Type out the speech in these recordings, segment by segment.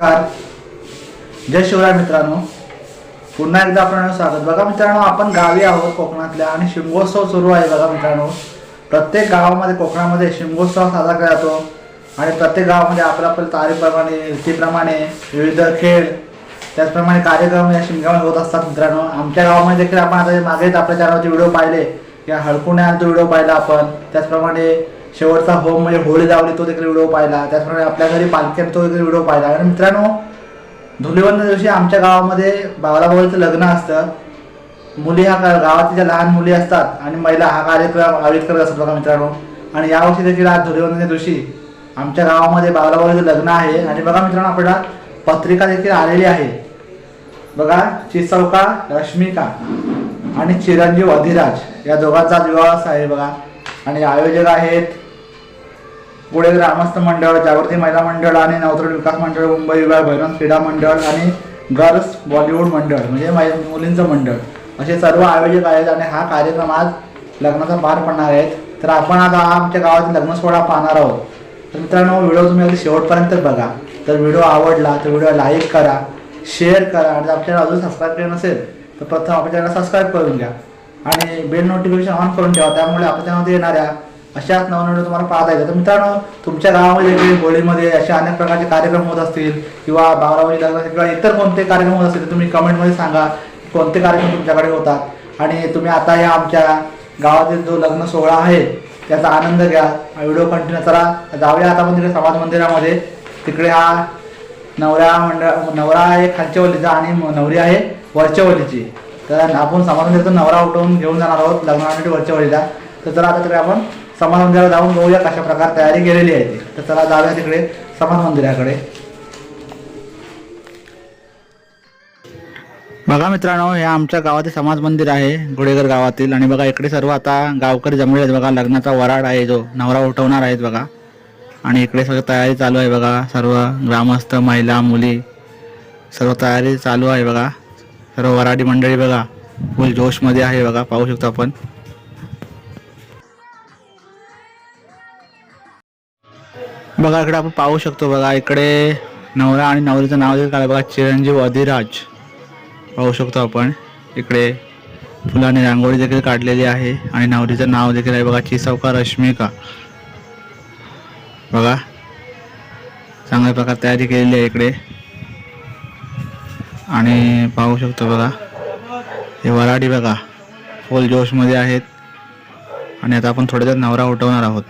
नमस्कार. जय शिवराय मित्रांनो. पुन्हा एकदा आपण स्वागत. बघा मित्रांनो आपण गावी आहोत कोकणातल्या आणि शिमगोत्सव सुरू आहे बघा मित्रांनो. प्रत्येक गावामध्ये कोकणामध्ये शिमगोत्सव साजरा केला जातो आणि प्रत्येक गावामध्ये आपल्या आपल्या तारीखप्रमाणे रीतीप्रमाणे विविध खेळ त्याचप्रमाणे कार्यक्रम या शिमग्यामध्ये होत असतात मित्रांनो. आमच्या गावामध्ये देखील आपण आता मागेच आपल्या चॅनलचे व्हिडिओ पाहिले या हळकुण्याचा व्हिडिओ पाहिला आपण. त्याचप्रमाणे शेवटचा होम म्हणजे होळी लावली तो देखील व्हिडिओ पाहिला. त्याचप्रमाणे आपल्या घरी पालख्यात तो देखील व्हिडिओ पाहिला. आणि मित्रांनो धुलीवंदन दिवशी आमच्या गावामध्ये बावलाबावलीचं लग्न असतं. मुली हा का- गावातील ज्या लहान मुली असतात आणि महिला हा कार्यक्रम आयोजित करत असतात बघा मित्रांनो. आणि यावर्षी देखील आज धुलीवंदन दिवशी आमच्या गावामध्ये बावलाबावलीचं लग्न आहे. आणि बघा मित्रांनो आपल्याला पत्रिका देखील आलेली आहे. बघा चिसौका रश्मिका आणि चिरंजीव अधिराज. या दोघांचा विवाह आहे बघा. आणि आयोजक आहेत पुढे ग्रामस्थ मंडळ जागृती महिला मंडळ आणि नवतरुण विकास मंडळ मुंबई विभाग भैरव क्रीडा मंडळ आणि गर्ल्स बॉलिवूड मंडळ म्हणजे मै- मुलींचं मंडळ असे सर्व आयोजक आहेत आणि हा कार्यक्रम आज लग्नाचा पार पडणार आहेत तर आपण आता आमच्या गावातील लग्न सोहळा पाहणार आहोत. तर मित्रांनो व्हिडिओ तुम्ही अगदी शेवटपर्यंत बघा. तर व्हिडिओ आवडला तर व्हिडिओ लाईक करा शेअर करा आणि जर आपल्याला अजून सबस्क्राईब केलं नसेल तर प्रथम आपल्या चॅनल सबस्क्राईब करून घ्या. आणि बेल नोटिफिकेशन ऑन करून ठेवा त्यामुळे आपल्या चॅनलमध्ये येणाऱ्या अशाच नवनवीन तुम्हाला पाहता येतं. तर मित्रांनो तुमच्या गावामध्ये देखील होळीमध्ये असे अनेक प्रकारचे कार्यक्रम होत असतील किंवा बावरावळी लग्न किंवा इतर कोणते कार्यक्रम होत असतील तर तुम्ही कमेंटमध्ये सांगा कोणते कार्यक्रम तुमच्याकडे होतात. आणि तुम्ही आता या आमच्या गावातील जो लग्न सोहळा आहे त्याचा आनंद घ्या. व्हिडिओ कंटिन्यू करा. जाऊया आता आपण तिकडे समाज मंदिरामध्ये. तिकडे हा नवरा मंडळ नवरा आहे खालच्या वलीचा आणि नवरी आहे वरच्या वलीची तर आपण समाज मंदिरातून नवरा उठवून घेऊन जाणार आहोत लग्नासाठी वरच्या वलीला तर चला आता तिकडे आपण समाज मंदिराला जाऊन बघूया कशा प्रकार तयारी केलेली आहे ती. तर चला जाऊया तिकडे समाज मंदिराकडे. बघा मित्रांनो हे आमच्या गावातील समाज मंदिर आहे गुडेगर गावातील. आणि बघा इकडे सर्व आता गावकरी जमले आहेत बघा. लग्नाचा वराड आहे जो नवरा उठवणार आहेत बघा. आणि इकडे सगळं तयारी चालू आहे बघा. सर्व ग्रामस्थ महिला मुली सर्व तयारी चालू आहे बघा. सर्व वराडी मंडळी बघा. फुल जोशमध्ये आहे बघा पाहू शकतो आपण. बघा इकडे आपण पाहू शकतो बघा इकडे नवरा आणि नवरीचं नाव देखील काय बघा चिरंजीव अधिराज पाहू शकतो आपण. इकडे फुलाने रांगोळी देखील काढलेली आहे आणि नवरीचं नाव देखील आहे बघा चिसौका रश्मिका. बघा चांगल्या प्रकारे तयारी केलेली आहे इकडे. आणि पाहू शकतो बघा हे वराडी बघा फुल जोशमध्ये आहेत. आणि आता आपण थोड्या नवरा उठवणार आहोत.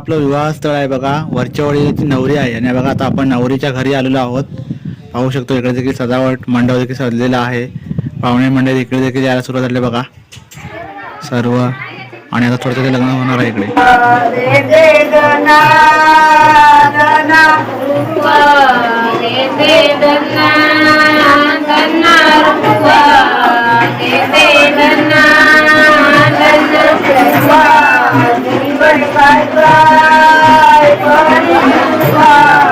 आपलं विवाह स्थळ आहे बघा. वरच्या वळीची नवरी आहे. आणि बघा आता आपण नवरीच्या घरी आलेलो आहोत. पाहू शकतो इकडे देखील सजावट मंडप देखील सजलेला आहे. पाहुणे मंडळ इकडे देखील यायला सुरुवात झाली बघा. सर्व. आणि आता थोडं लग्न होणार आहे इकडे. इकडे Wow.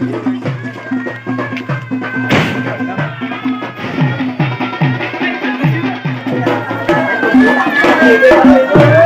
Thank you.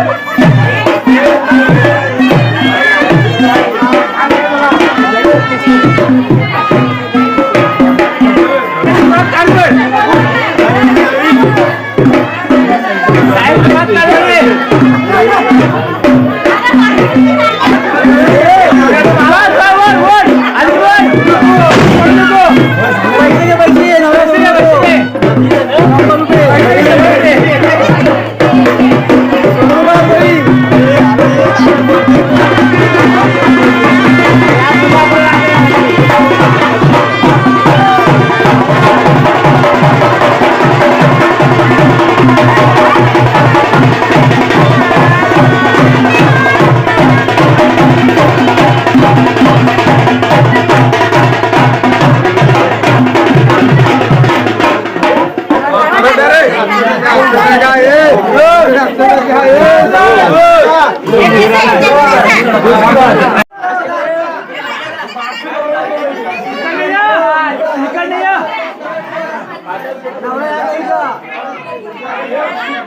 Yeah.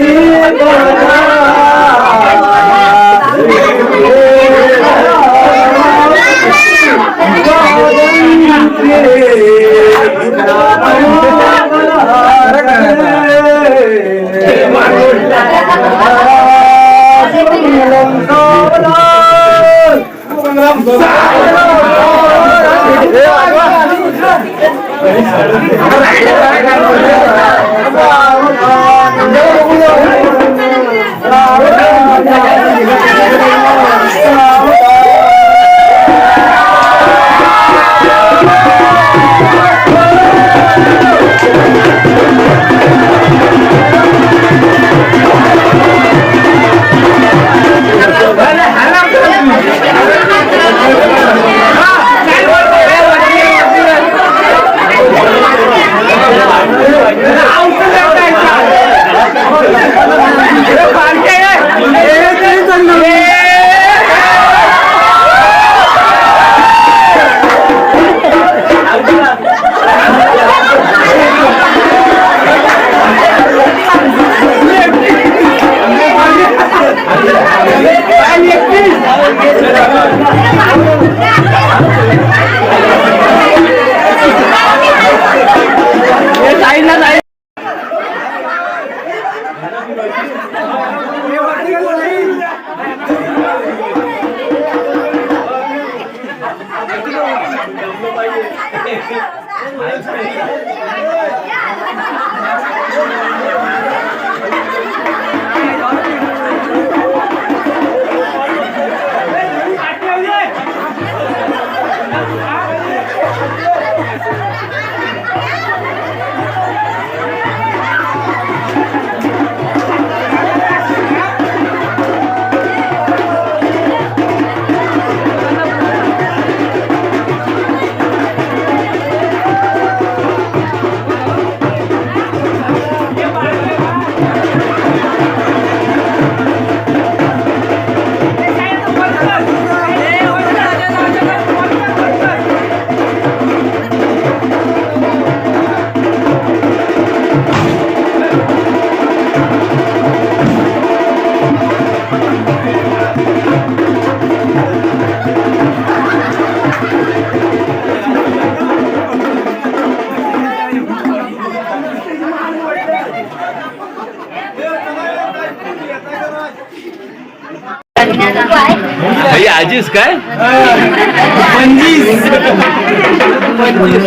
ही पंचवीस काय? पंचवीस. पंचवीस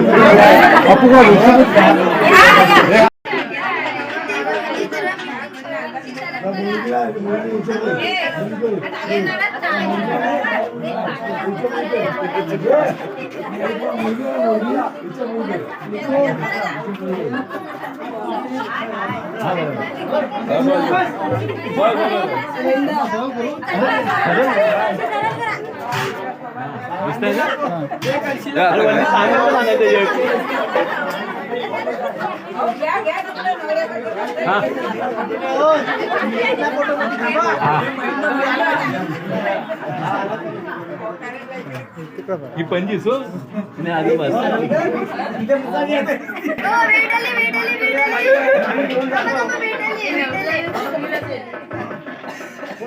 바쁘고 하고 घोडा आहे घरी मला झोप आलाय भेटली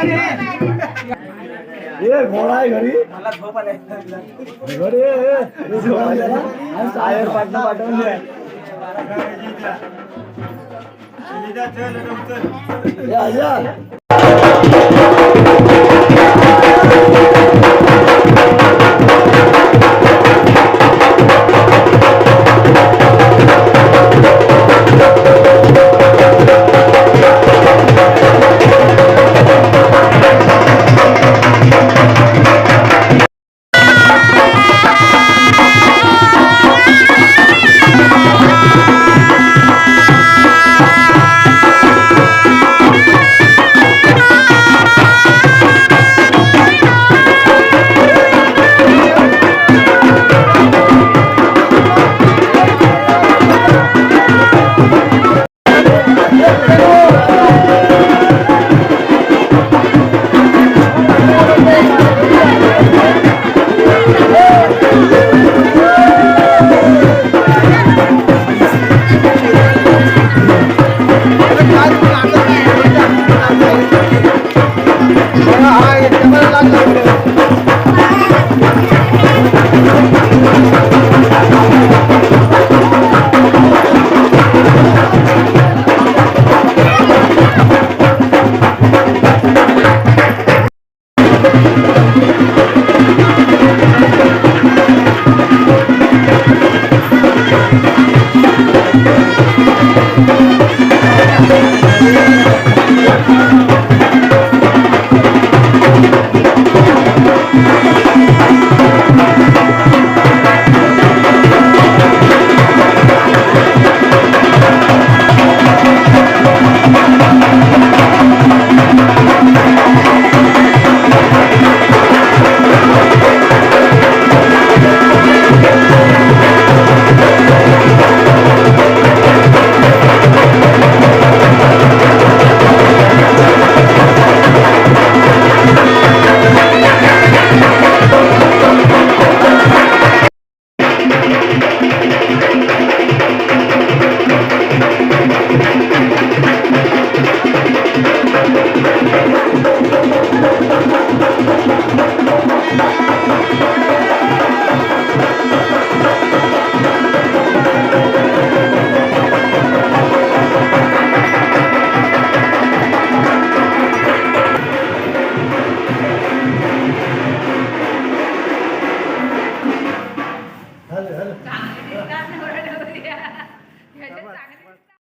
ये. ये झोप आलाय ना? आणि सायर पाटणं पाठवून يا يا.